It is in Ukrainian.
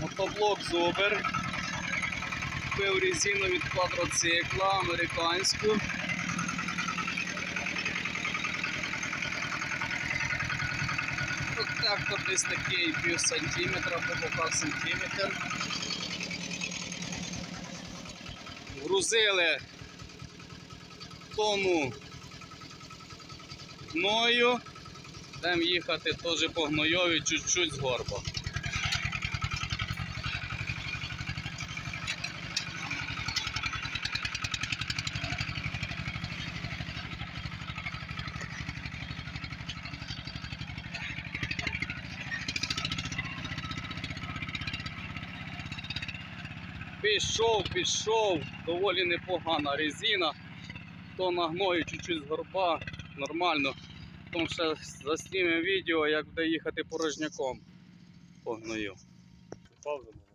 Мотоблок Зобер. Купив резину від квадроцикла американську. Протектор десь такий пів сантиметра, по боках сантиметр. Грузили тонну гною. Будемо їхати теж по гнойові чуть-чуть з горба. Пішов, пішов, доволі непогана резина. То на гною чуть-чуть з горба, нормально. Тому ще заснімемо відео, як буде їхати порожняком по гною. Пауза.